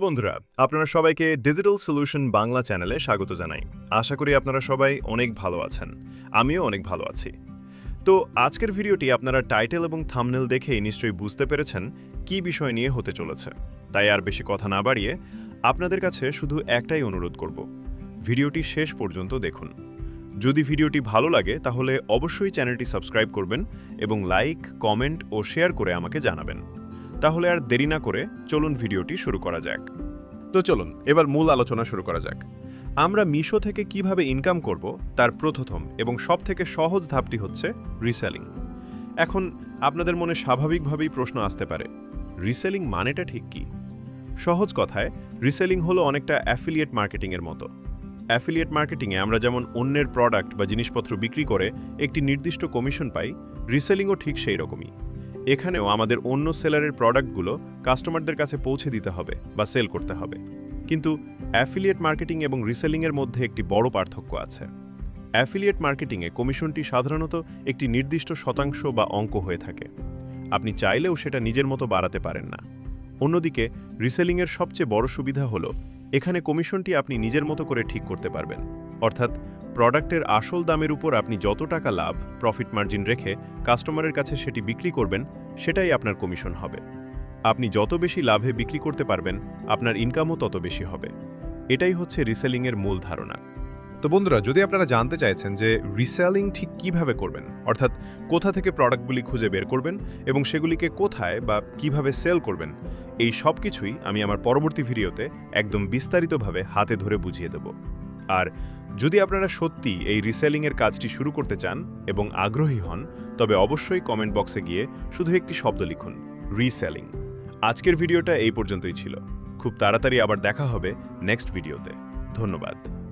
বন্ধুরা। আপনারা সবাইকে ডিজিটাল সলিউশন বাংলা চ্যানেলে স্বাগত জানাই। আশা করি আপনারা সবাই অনেক ভালো আছেন। আমিও অনেক ভালো আছি। তো আজকের ভিডিওটি আপনারা টাইটেল এবং থামনেল দেখেই নিশ্চয়ই বুঝতে পেরেছেন কী বিষয় নিয়ে হতে চলেছে। তাই আর বেশি কথা না বাড়িয়ে আপনাদের কাছে শুধু একটাই অনুরোধ করব। ভিডিওটি শেষ পর্যন্ত দেখুন। যদি ভিডিওটি ভালো লাগে, তাহলে অবশ্যই চ্যানেলটি সাবস্ক্রাইব করবেন এবং লাইক, কমেন্ট ও শেয়ার করে আমাকে জানাবেন। তাহলে আর দেরি না করে চলুন ভিডিওটি শুরু করা যাক। তো চলুন, এবার মূল আলোচনা শুরু করা যাক। আমরা মিশো থেকে কীভাবে ইনকাম করব তার প্রথম এবং সবথেকে সহজ ধাপটি হচ্ছে রিসেলিং এখন আপনাদের মনে স্বাভাবিকভাবেই প্রশ্ন আসতে পারে রিসেলিং মানেটা ঠিক কি? সহজ কথায় রিসেলিং হলো অনেকটা অ্যাফিলিয়েট মার্কেটিংয়ের মতো। অ্যাফিলিয়েট মার্কেটিংয়ে আমরা যেমন অন্যের প্রোডাক্ট বা জিনিসপত্র বিক্রি করে একটি নির্দিষ্ট কমিশন পাই রিসেলিংও ঠিক সেই রকমই এখানেও আমাদের অন্য সেলারের প্রোডাক্টগুলো কাস্টমারদের কাছে পৌঁছে দিতে হবে বা সেল করতে হবে। কিন্তু অ্যাফিলিয়েট মার্কেটিং এবং রিসেলিংয়ের মধ্যে একটি বড় পার্থক্য আছে। অ্যাফিলিয়েট মার্কেটিংয়ে কমিশনটি সাধারণত একটি নির্দিষ্ট শতাংশ বা অঙ্ক হয়ে থাকে। আপনি চাইলেও সেটা নিজের মতো বাড়াতে পারেন না। অন্যদিকে, রিসেলিংয়ের সবচেয়ে বড় সুবিধা হলো, এখানে কমিশনটি আপনি নিজের মতো করে ঠিক করতে পারবেন। অর্থাৎ প্রোডাক্টের আসল দামের উপর আপনি যত টাকা লাভ প্রফিট মার্জিন রেখে কাস্টমারের কাছে সেটি বিক্রি করবেন, সেটাই আপনার কমিশন হবে। আপনি যত বেশি লাভে বিক্রি করতে পারবেন, আপনার ইনকামও তত বেশি হবে। এটাই হচ্ছে রিসেলিংয়ের মূল ধারণা। তো বন্ধুরা, যদি আপনারা জানতে চাইছেন যে রিসেলিং ঠিক কীভাবে করবেন, অর্থাৎ কোথা থেকে প্রোডাক্টগুলি খুঁজে বের করবেন এবং সেগুলিকে কোথায় বা কীভাবে সেল করবেন, এই সব কিছুই আমি আমার পরবর্তী ভিডিওতে একদম বিস্তারিতভাবে হাতে ধরে বুঝিয়ে দেব। আর যদি আপনারা সত্যি এই রিসেলিংয়ের কাজটি শুরু করতে চান এবং আগ্রহী হন, তবে অবশ্যই কমেন্ট বক্সে গিয়ে শুধু একটি শব্দ লিখুন রিসেলিং আজকের ভিডিওটা এই পর্যন্তই ছিল। খুব তাড়াতাড়ি আবার দেখা হবে নেক্সট ভিডিওতে ধন্যবাদ।